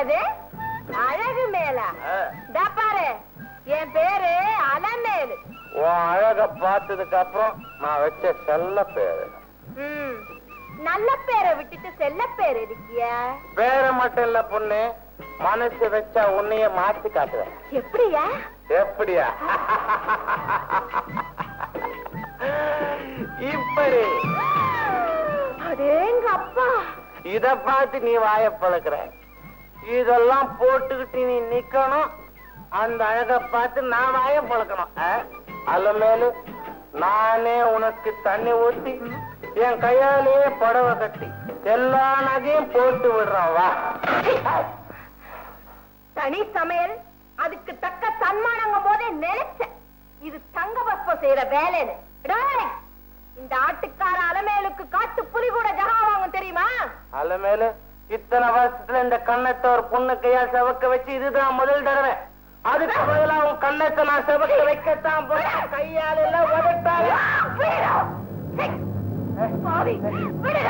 என்னது அழகு மேலா பாரு. என் பேரு அலமேலு. உன் அழக பார்த்ததுக்கு அப்புறம் நான் வச்ச செல்ல பேரு. நல்ல பேரை விட்டுட்டு செல்ல பேர் இருக்கியா பேரை மட்டும் இல்ல பொண்ணு மனசு வச்சா உன்னைய மாத்தி காட்டுவேன். எப்படியா? எப்படியா? இப்படி. அடேங்க அப்பா இத பார்த்து நீ வாய பழக்கிற இதெல்லாம் போட்டுக்கிட்டு நீ நிக்கணும். அந்த அழக பார்த்து நான் வாய பழக்கணும் அல்ல மேலு நானே உனக்கு தண்ணி ஊத்தி என் கையாலேயே புடவை கட்டி எல்லா நகையும் போட்டு விடுறான் வா. தனி சமையல் அதுக்கு தக்க சன்மானங்கும் போதே நினைச்சேன் இது தங்க பஸ்பம் செய்யற வேலைன்னு. இந்த ஆட்டுக்கார அலமேலுக்கு காட்டு புலி கூட ஜகா வாங்கும் தெரியுமா? அல்ல மேலு இத்தனை வருஷத்துல இந்த கண்ணத்தை ஒரு பொண்ணு கையா செவக்க வச்சு இதுதான் முதல் தடவை. அதுக்கு பதிலா உன் கண்ணத்தை நான் செவக்க வைக்கத்தான் போறேன். கையால எல்லாம். விடு.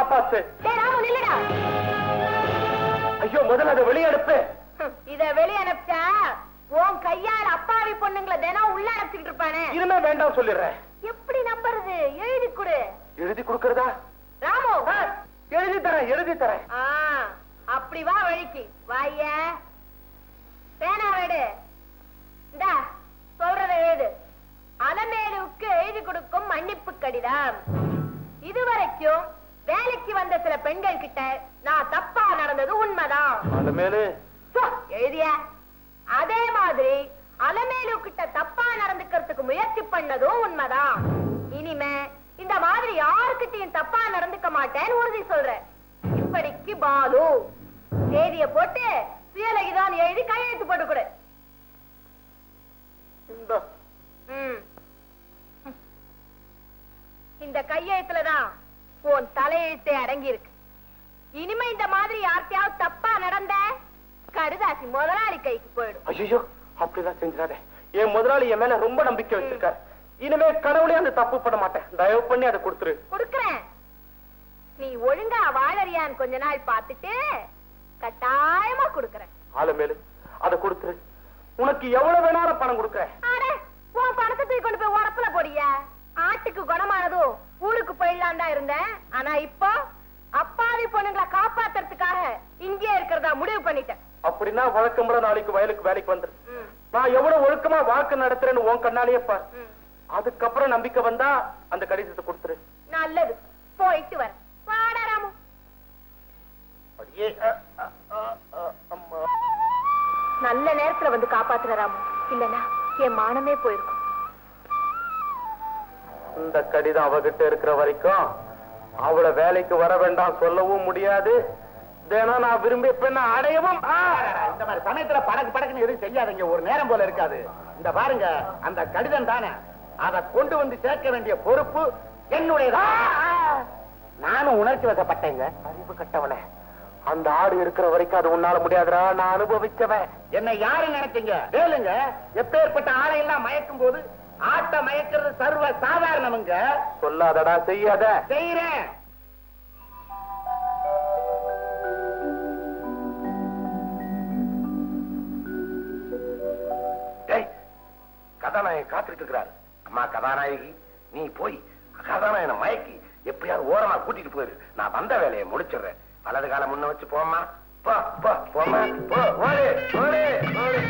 காப்பாத்து. ஐயோ முதல்ல அதை வெளியே அனுப்பு. இத வெளிய அனுப்பிச்சா உன் கையால அப்பாவி பொண்ணுங்களை தினம் உள்ள அனுப்பிச்சுட்டு இருப்பானே. இனிமே வேண்டாம் சொல்லிடுறேன். எப்படி நம்புறது? எழுதி கொடு. எழுதி கொடுக்கறதா? ராமு. எழுதி தரேன் எழுதி தரேன். அப்படி வா வழிக்கு. வாய பேனா வேடு இந்தா சொல்றத எழுது. அலமேலுவுக்கு எழுதி கொடுக்கும் மன்னிப்பு கடிதம். இதுவரைக்கும் வேலைக்கு வந்த சில பெண்கள் கிட்ட நான் தப்பா நடந்தது உண்மைதான். அலமேலு. எழுதிய. அதே மாதிரி அலமேலு கிட்ட தப்பா நடந்துக்கிறதுக்கு முயற்சி பண்ணதும் உண்மைதான். இனிமே இந்த மாதிரி யாருக்கிட்டையும் தப்பா நடந்துக்க மாட்டேன்னு உறுதி சொல்றேன் இப்படிக்கு பாலு. தேதிய போட்டு சுயலகிதான் எழுதி கையெழுத்து போட்டு கொடு. இந்த கையெழுத்துலதான் உன் தலையெழுத்தே அடங்கி இருக்கு இனிமே இந்த மாதிரி யார்கிட்டயாவது தப்பா நடந்த கடுதாசி முதலாளி கைக்கு போயிடும். ஐயோ அப்படிதான் செஞ்சிடாதே. என் முதலாளி என் மேல ரொம்ப நம்பிக்கை வச்சிருக்காரு. இனிமே கடவுளே அந்த தப்பு பண்ண மாட்டேன். தயவு பண்ணி அதை கொடுத்துரு. கொடுக்கறேன். நீ ஒழுங்கா வாழறியான்னு கொஞ்ச நாள் பார்த்துட்டு கட்டாயமா கொடுக்கறேன். ஆலமேலு அதை கொடுத்துரு. உனக்கு எவ்வளவு வேணாலும் பணம் கொடுக்கறேன். உன் பணத்தை தூக்கி கொண்டு போய் உரப்புல போடிய ஆட்டுக்கு குணமானதும் ஊருக்கு போயிடலாம் தான் இருந்தேன் ஆனா இப்போ அப்பாவி பொண்ணுங்களை காப்பாத்துறதுக்காக இங்கே இருக்கிறதா முடிவு பண்ணிட்டேன். அப்படின்னா வழக்கமுறை நாளைக்கு வயலுக்கு வேலைக்கு வந்துரு. நான் எவ்வளவு ஒழுக்கமா வாழ்க்கை நடத்துறேன்னு உன் கண்ணாலேயே பார். அதுக்கப்புறம் நம்பிக்கை வந்தா அந்த கடிதத்தை கொடுத்துரு. நல்லது. போயிட்டு வரேன். வாடா ராமு. அடியே, அ, அ, அ, அ, அம்மா. நல்ல நேரத்துல வந்து காப்பாத்துற ராமு. இல்லனா என் மானமே போயிருக்கும். இந்த கடிதம் அவகிட்ட இருக்கிற வரைக்கும் அவளை வேலைக்கு வர வேண்டாம் சொல்லவும் முடியாது. தினம் நான் விரும்பிய பெண்ணை அடையவும்! இந்த மாதிரி சமயத்துல படக்கு படக்குன்னு எதுவும் செய்யாதீங்க. ஒரு நேரம் போல இருக்காது. இந்த பாருங்க அந்த கடிதம் தானே? அதை கொண்டு வந்து சேர்க்க வேண்டிய பொறுப்பு என்னுடையதா? நானும் உணர்ச்சி வசப்பட்டேங்க. அறிவு கட்டவனே அந்த ஆடு இருக்கிற வரைக்கும் அது உன்னால முடியாதுடா. நான் அனுபவிச்சவன் என்னை யாரு நினைச்சீங்க? வேலுங்க எப்பேற்பட்ட ஆளையெல்லாம் மயக்கும் போது ஆட்டை மயக்கிறது சர்வ சாதாரணமுங்க சொல்லாதடா செய்யாத. செய்யறேன் டேய் கதாநாயகன் காத்துட்டு இருக்கிறாரு. அம்மா கதாநாயகி நீ போய் கதாநாயகனை மயக்கி எப்படியாவது ஓரமா கூட்டிட்டு போயிரு. நான் வந்த வேலையை முடிச்சிடுறேன். வலது கால முன்ன வச்சு போம்மா. போ போ போம்மா. போ ஓடு ஓடு ஓடு.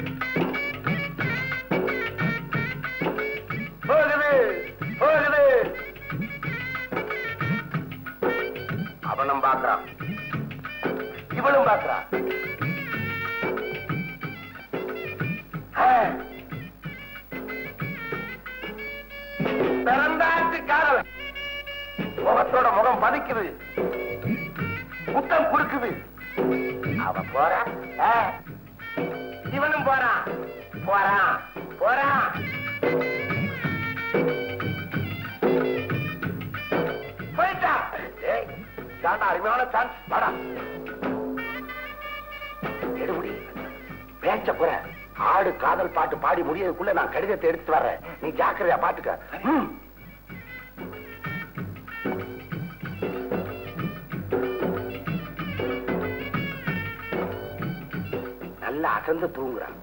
அவனும் பாக்குறான் இவளும் பாக்குறான் பிறந்தாச்சு முகத்தோட முகம் பதிக்குது. முத்தம் குடுக்குது அவ போறான். இவனும் போறான். போறான். போறான். சாண்டா அருமையான சான்ஸ். வாடா. எடுபடி பேச்ச குறை ஆடு காதல் பாட்டு பாடி முடியதுக்குள்ள நான் கடிதத்தை எடுத்து வர்றேன். நீ ஜாக்கிரதையா பாத்துக்க. நல்லா அசந்து தூங்குறான்.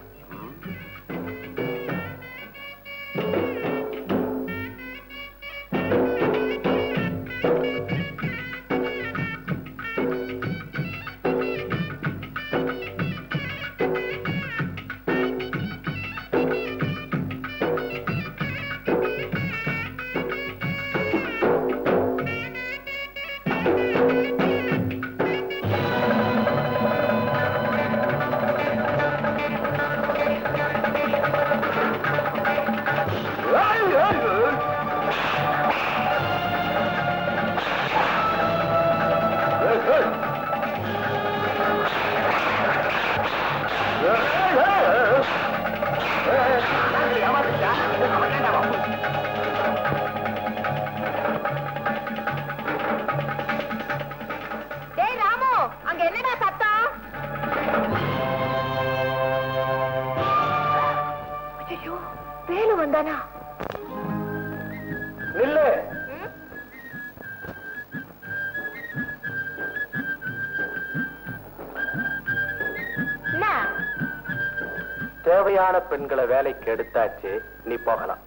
தேவையான பெண்களை வேலைக்கு எடுத்தாச்சு நீ போகலாம்.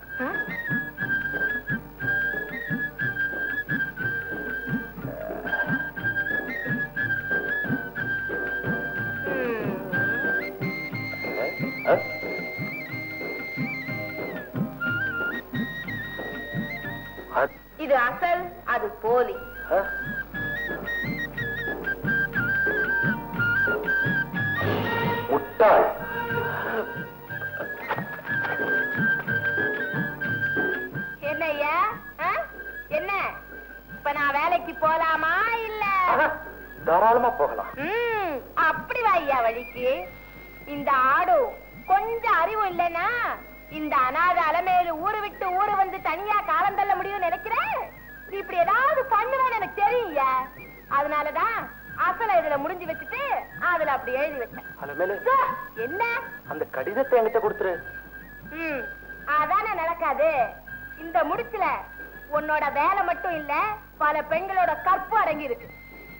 இது அசல் அது போலி? முட்டாள். இப்ப நான் வேலைக்கு போலாமா இல்ல? தாராளமா போகலாம். அப்படி வா ஐயா வழிக்கு. இந்த ஆடு கொஞ்சம் அறிவு இல்லைன்னா இந்த அனாத அலமேலு ஊரு விட்டு ஊரு வந்து தனியா காலம் தள்ள முடியும்னு நினைக்கிறேன். இப்படி ஏதாவது பண்ணுவேன்னு எனக்கு தெரியும்யா அதனாலதான் அசல இதுல முடிஞ்சு வச்சுட்டு அதுல அப்படி எழுதி வச்சேன். என்ன? அந்த கடிதத்தை என்கிட்ட கொடுத்துரு. ம் அதானே நடக்காது. இந்த முடிச்சுல உன்னோட வேலை மட்டும் இல்ல பல பெண்களோட கற்பு அடங்கி இருக்கு.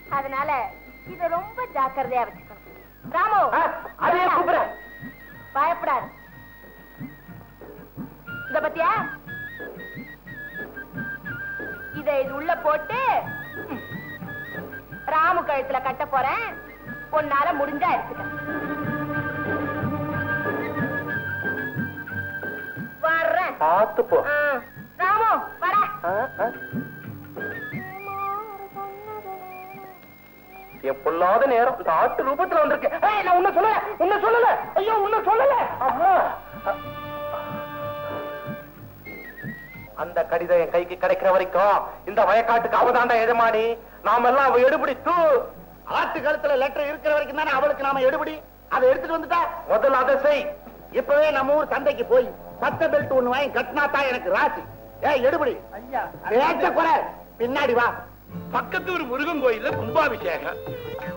அதனால இத ரொம்ப ஜாக்கிரதையா வச்சுக்கணும். ராமு ஆ, அதையே கூப்பிடுறேன். பயப்படாது. இத பத்தியா? இத இது உள்ள போட்டு ராமு கழுத்துல கட்ட போறேன். உன்னால முடிஞ்சா எடுத்துக்க. வர்றேன். பார்த்து போ. என் பொல்லாத நேரம் இந்த ஆட்டு ரூபத்துல வந்திருக்கேன் நான் உன்ன சொல்லல. உன்ன சொல்லல. ஐயோ உன்ன சொல்லல. அம்மா. அந்த கடிதம் என் கைக்கு கிடைக்கிற வரைக்கும் இந்த வயக்காட்டுக்கு அவதாண்டா எஜமானி. நாம எல்லாம் அவ எடுபடி தூ. ஆட்டு கழுத்துல லெட்டர் இருக்கிற வரைக்கும் தானே அவளுக்கு நாம எடுபடி? அதை எடுத்துட்டு வந்துட்டா? முதல்ல அதை செய். இப்பவே நம்ம ஊர் சந்தைக்கு போய் பத்த பெல்ட் ஒண்ணு வாங்கி கட்டினா தான் எனக்கு ராசி. ஏய் எடுபடி. ஐயா பேச்ச குறை. பின்னாடி வா. பக்கத்து ஒரு முருகன் கோயில்ல கும்பாபிஷேகம்.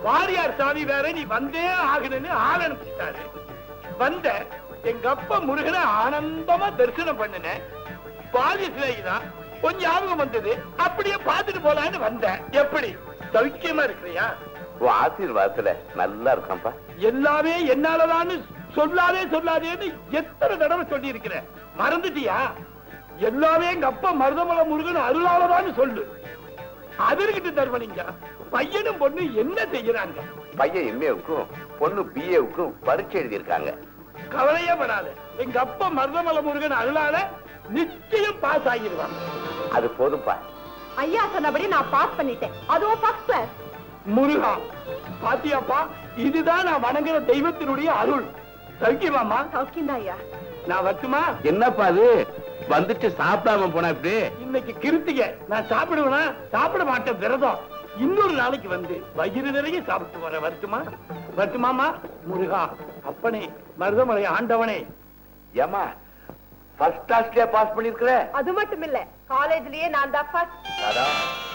வாரியார் சாமி வேற நீ வந்தே ஆகணும்னு ஆள் அனுப்பிச்சிட்டாரு. வந்த எங்க அப்பா முருகனை ஆனந்தமா தரிசனம் பண்ணினேன் பாதி சிலைதான் கொஞ்சம் ஞாபகம் வந்தது. அப்படியே பார்த்துட்டு போலான்னு வந்தேன் எப்படி? சௌக்கியமா இருக்கிறியா? உன் ஆசீர்வாதத்துல நல்லா இருக்கான்ப்பா. எல்லாமே என்னாலதான்னு சொல்லாதே சொல்லாதேன்னு எத்தனை தடவை சொல்லி இருக்கிறேன் மறந்துட்டியா? எல்லாமே எங்க அப்பா மருதமலை முருகன் அருளாலதான்னு சொல்லு. அதற்கிட்ட தர்மலிங்க பையனும் பொண்ணு என்ன செய்யறாங்க? பையன் எம்ஏவுக்கும் பொண்ணு பிஏவுக்கும் பரீட்சை எழுதியிருக்காங்க. கவலையே படாத எங்க அப்பா மருதமலை முருகன் அருளால நிச்சயம் பாஸ் ஆகிடுவாங்க அது போதும்பா. ஐயா சொன்னபடி நான் பாஸ் பண்ணிட்டேன். அதுவும் ஃபர்ஸ்ட் கிளாஸ் முருகா பாத்தியாப்பா இதுதான் நான் வணங்குற தெய்வத்தினுடைய அருள். சௌக்கியமாமா சௌக்கியம் ஐயா. நான் வரட்டுமா? என்னப்பா அது? வந்துட்டு சாப்பிடாம போனா இப்படி இன்னைக்கு கிருத்திகை. நான் சாப்பிடுவேனா? சாப்பிட மாட்டேன் விரதம். இன்னொரு நாளைக்கு வந்து வயிறு நிறைய சாப்பிட்டு வர வரட்டுமா வரட்டுமாமா முருகா அப்பனே மருதமலை ஆண்டவனே. ஏமா ஃபர்ஸ்ட் கிளாஸ்லயே பாஸ் பண்ணிருக்கிற அது மட்டும் இல்ல காலேஜ்லயே நான் தான் ஃபர்ஸ்ட்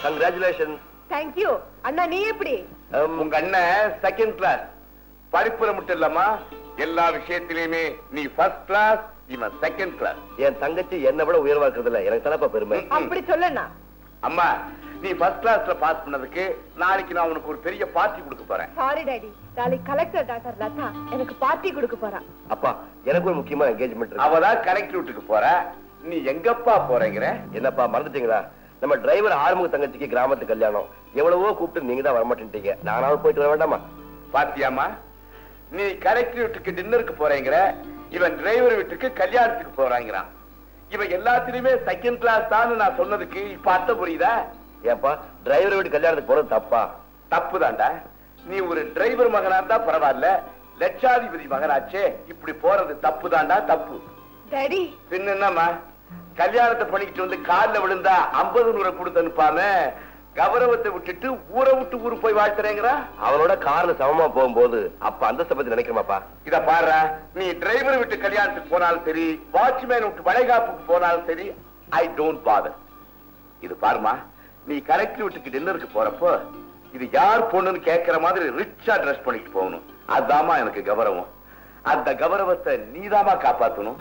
கங்க்ராச்சுலேஷன் தேங்க்யூ அண்ணா நீ எப்படி? உங்க அண்ணன் செகண்ட் கிளாஸ் படிப்புல மட்டும் இல்லம்மா எல்லா விஷயத்திலயுமே நீ ஃபர்ஸ்ட் கிளாஸ் இவன் செகண்ட் கிளாஸ் என் தங்கச்சி என்னை விட உயர்வா இருக்கிறதுல எனக்கு தானப்பா பெருமை? அப்படி சொல்லண்ணா. அம்மா நீ ஃபர்ஸ்ட் கிளாஸ்ல பாஸ் பண்ணதுக்கு நாளைக்கு நான் உனக்கு ஒரு பெரிய பார்ட்டி கொடுக்க போறேன். சாரி டாடி நாளைக்கு கலெக்டர் டாக்டர் லதா எனக்கு பார்ட்டி கொடுக்க போறா. அப்பா எனக்கு ஒரு முக்கியமான என்கேஜ்மெண்ட் இருக்கு. அவதான் கலெக்டர் வீட்டுக்கு போற. நீ எங்கப்பா போறேங்கிற? என்னப்பா மறந்துட்டீங்களா? நம்ம டிரைவர் ஆறுமுக தங்கச்சிக்கு கிராமத்து கல்யாணம். எவ்வளவோ கூப்பிட்டு நீங்க தான் வரமாட்டேன்ட்டீங்க. நானாவது போயிட்டு வர வேண்டாமா? பாத்தியாமா நீ கலெக்டர் வீட்டுக்கு டின்னருக்கு போறேங்கிற இவன் டிரைவர் வீட்டுக்கு கல்யாணத்துக்கு போறாங்கிறான். இவன் எல்லாத்திலுமே செகண்ட் கிளாஸ் தான் நான் சொன்னதுக்கு இப்ப அர்த்தம் புரியுதா? ஏப்பா டிரைவர் வீட்டு கல்யாணத்துக்கு போறது தப்பா? தப்புதான்டா. நீ ஒரு டிரைவர் மகனா இருந்தா பரவாயில்ல லட்சாதிபதி மகனாச்சே இப்படி போறது தப்புதான்டா தப்பு. டாடி பின்ன என்னம்மா கல்யாணத்தை பண்ணிக்கிட்டு வந்து கால்ல விழுந்தா ஐம்பது நூறை கொடுத்து அனுப்பாம கௌரவத்தை விட்டுட்டு ஊரை விட்டு ஊரு போய் வாழ்த்துறேங்கிறா? அவனோட கார்ல சமமா போகும்போது அப்ப அந்த பத்தி நினைக்கிறமாப்பா. இத பாரு நீ டிரைவர் விட்டு கல்யாணத்துக்கு போனாலும் சரி வாட்ச்மேன் விட்டு வளைகாப்புக்கு போனாலும் சரி ஐ டோன்ட் பாதர் இது பாருமா நீ கலெக்டர் வீட்டுக்கு டின்னருக்கு போறப்போ இது யார் பொண்ணுன்னு கேட்கிற மாதிரி ரிச்சா ட்ரெஸ் பண்ணிட்டு போகணும். அதாம்மா எனக்கு கௌரவம். அந்த கௌரவத்தை நீதாம்மா காப்பாத்தணும்.